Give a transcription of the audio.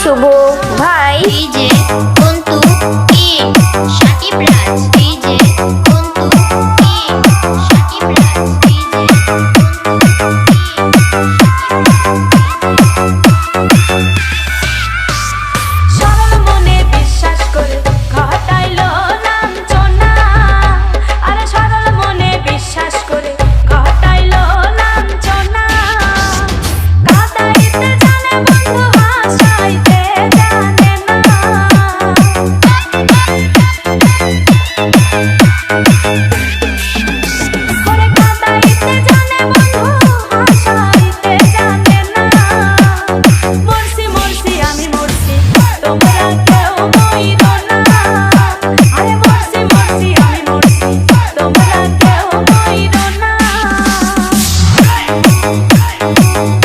শুভ ভাই ডিজে কিন্তু Thank